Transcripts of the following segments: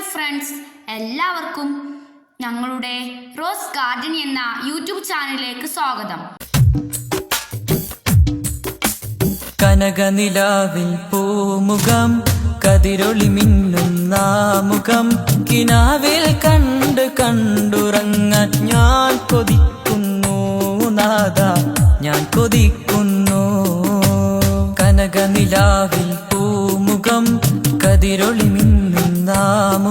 Hi friends എല്ലാവർക്കും ഞങ്ങളുടെ rose garden എന്ന യൂട്യൂബ് ചാനലിലേക്ക് സ്വാഗതം. കനകനിലാവിൽ പൂമുഖം കതിരൊളി മിന്നുന്ന മുഖം കിനാവിൽ കണ്ട് കണ്ടുറങ്ങാൻ ഞാൻ കൊതിക്കുന്നു നാദ ഞാൻ കൊതിക്കുന്നു. കനകനിലാവിൽ പൂമുഖം കതിരൊളി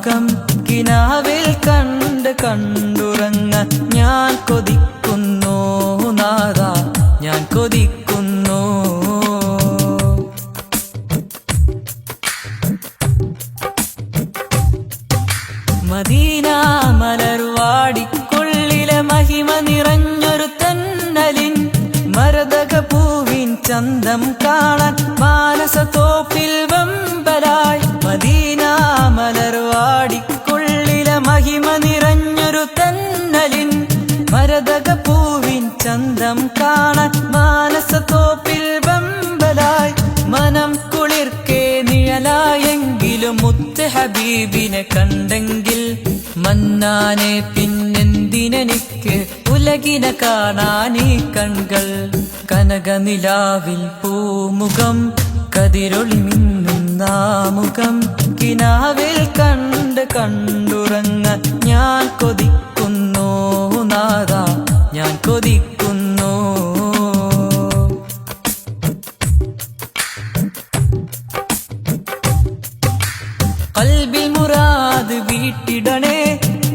മുഖം കിനാവിൽ കണ്ട് കണ്ടുറങ്ങ. ഞാൻ കൊതിക്കുന്നു നാദ ഞാൻ കൊതിക്കുന്നു. മദീന മലർവാടിക്കുള്ളിലെ മഹിമ നിറഞ്ഞൊരു തന്നലിൻ മരതക പൂവിൻ ചന്തം കാണാൻ മാനസ തോപ്പിൽ മരതക പൂവിൻ ചന്തം കാണാൻ മാനസ തോപ്പിൽ വമ്പലായി മനം കുളിർക്കേ നിഴലായെങ്കിലും മുത്ത് ഹബീബിനെ കണ്ടെങ്കിൽ മന്നാനെ പിന്നെന്തിനെനിക്ക് ഉലകിനെ കാണാനീ കൺകൾ? കനകനിലാവിൽ പൂമുഖം കതിരൊളി മിന്നുന്ന മുഖം കിനാവിൽ കണ്ട് കണ്ടുറങ്ങ ഞാൻ കൊതിക്കുന്നു നാദ ഞാൻ കൊതിക്കുന്നു. കൽബിൽ മുറാദ് വീട്ടിടണേ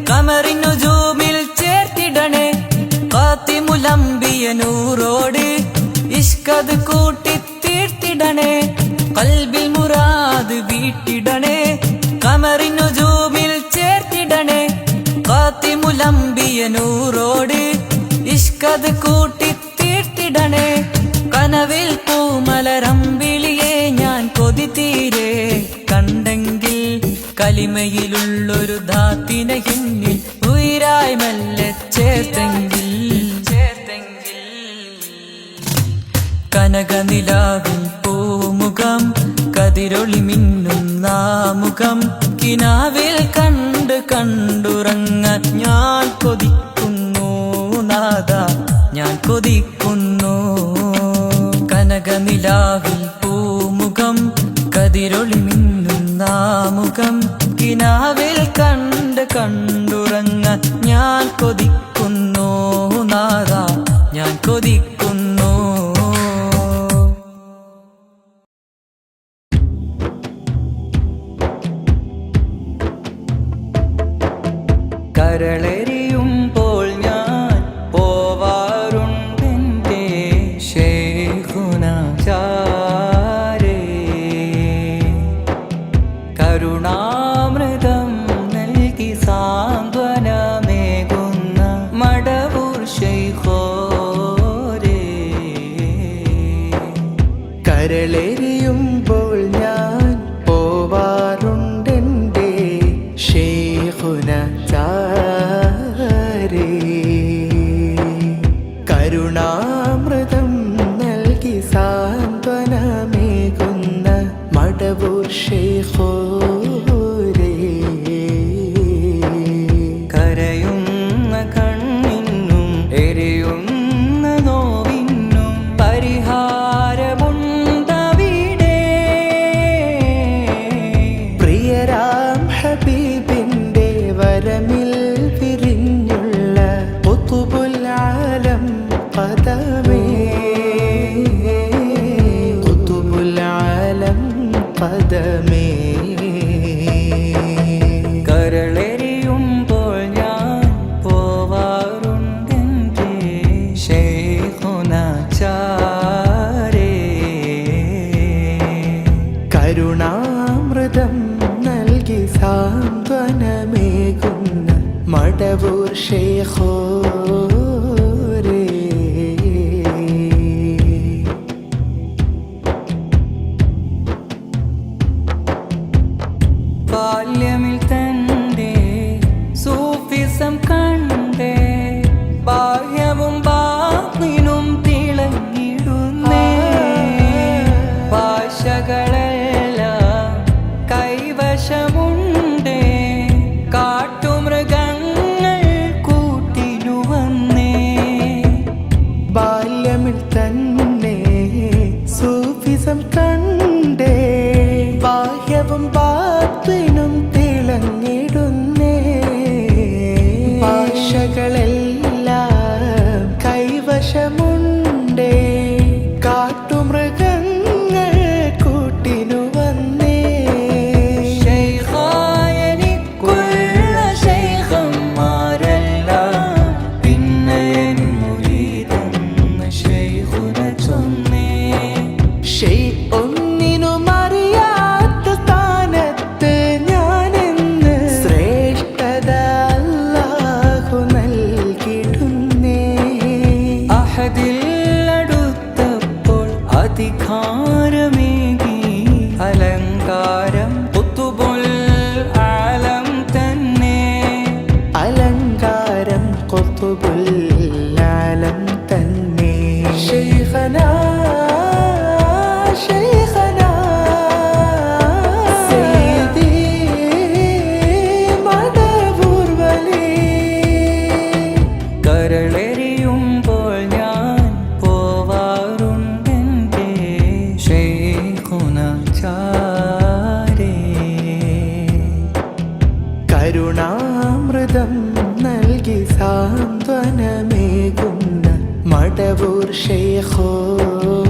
കമറിനു ജൂമിൽ ചേർത്തിടണേ കാത്തിമുലമ്പിയ നൂറോട് ഇഷ്കത് കൂട്ടി തീർത്തിടണേ കൽബിൽ മുറാദ് വീട്ടിടണേ കാത്തിമുലമ്പിയ നൂറോട് ഇഷ്കത് കൂട്ടി തീർത്തിടണേ. കനവിൽ പൂമലരമ്പിളിയെ ഞാൻ കൊതി കണ്ടെങ്കിൽ കലിമയിലുള്ളൊരു ധാത്തിന എന്നിൽ ഉയരായി ചേർത്തെങ്കിൽ ചേർത്തെങ്കിൽ. കനകനിലാവിൽ പൂമുഖം കതിരൊളി മിന്നുന്ന മുഖം കിനാവിൽ കണ്ട് കണ്ടുറങ്ങാൻ ഞാൻ കൊതിക്കുന്നു നാദ ഞാൻ കൊതിക്കുന്നു. കനകനിലാവിൽ പൂമുഖം കതിരൊളി മിന്നുന്ന മുഖം കിനാവിൽ കണ്ട് കണ്ടുറങ്ങാൻ ഞാൻ കൊതിക്കുന്നു. ശേഖുന ചാരേ സാന്ത്വനമേകുന്ന മടവൂർ ഷേഖോരേ up and by താരമേകി അലങ്കാരം ആലം തന്നെ. അലങ്കാരം ആലം തന്നെ. ശൈഖനാ লেবুর সেই খোল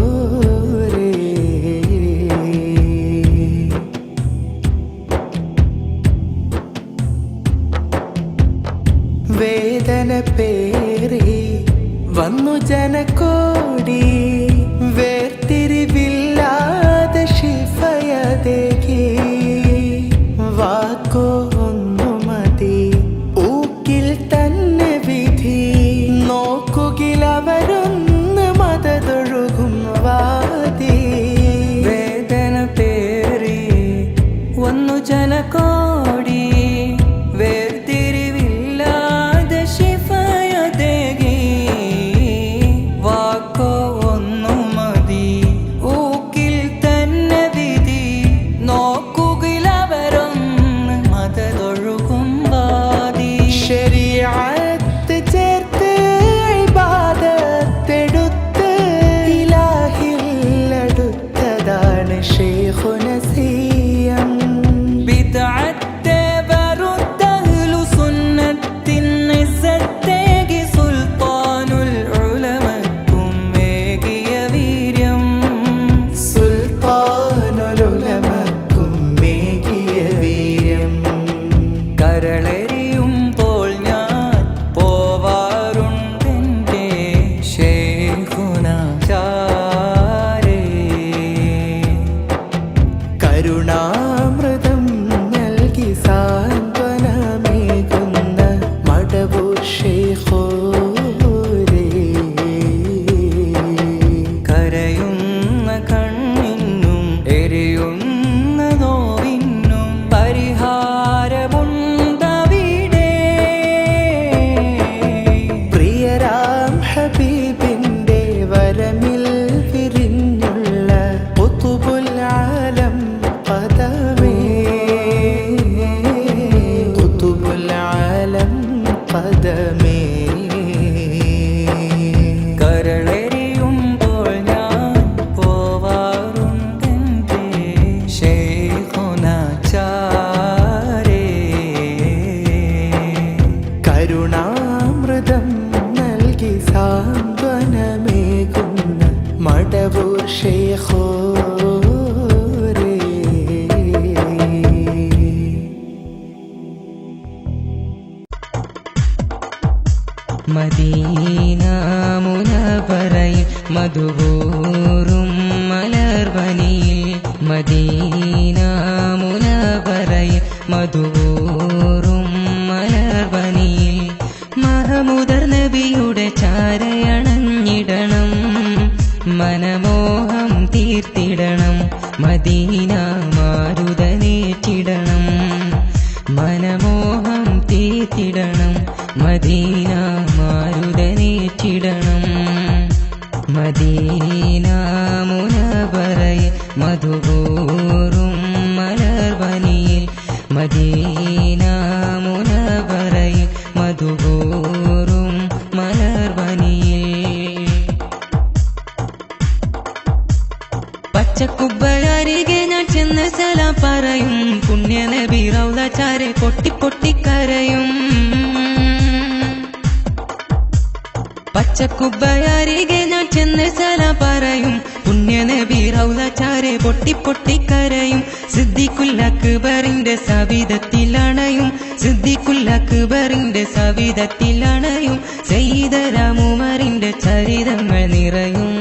മരളെ കരുണാമൃതം നൽകി സാന്ത്വനമേകുന്ന. മടവൂർ ഷേഖോ ഏറ്റിടണം മദീന മാരുതനേറ്റിടണം മദീന മുനവറയിൽ മധുപൂറും മലർവനിയിൽ മദീന മുനവറയിൽ മധുപൂറും മലർവനിയിൽ. പച്ചക്കുബ്ബ ഞാൻ ചെന്ന് പറയും. കുഞ്ഞ് നബി റൗലചാരെ പൊട്ടി കരയും. പച്ചക്കുബയരികെ ഞാൻ ചെന്ന് ചല പറയും. പുണ്യ നബി റൗലചാരെ പൊട്ടി പൊട്ടിക്കരയും സിദ്ദിഖുല്ലക്ബറിന്റെ സവിധത്തിലണയും. അണയും സവിധത്തിലണയും. സെയ്തരാമുമറിന്റെ ചരിതങ്ങൾ നിറയും.